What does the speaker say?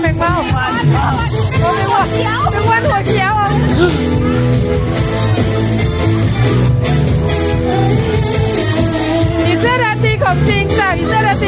แมงเม้าโอ้แมงวันแมงวันหัวเขียวผีเสื้อราตรีของจริงจ้ะผีเสื้อราตรี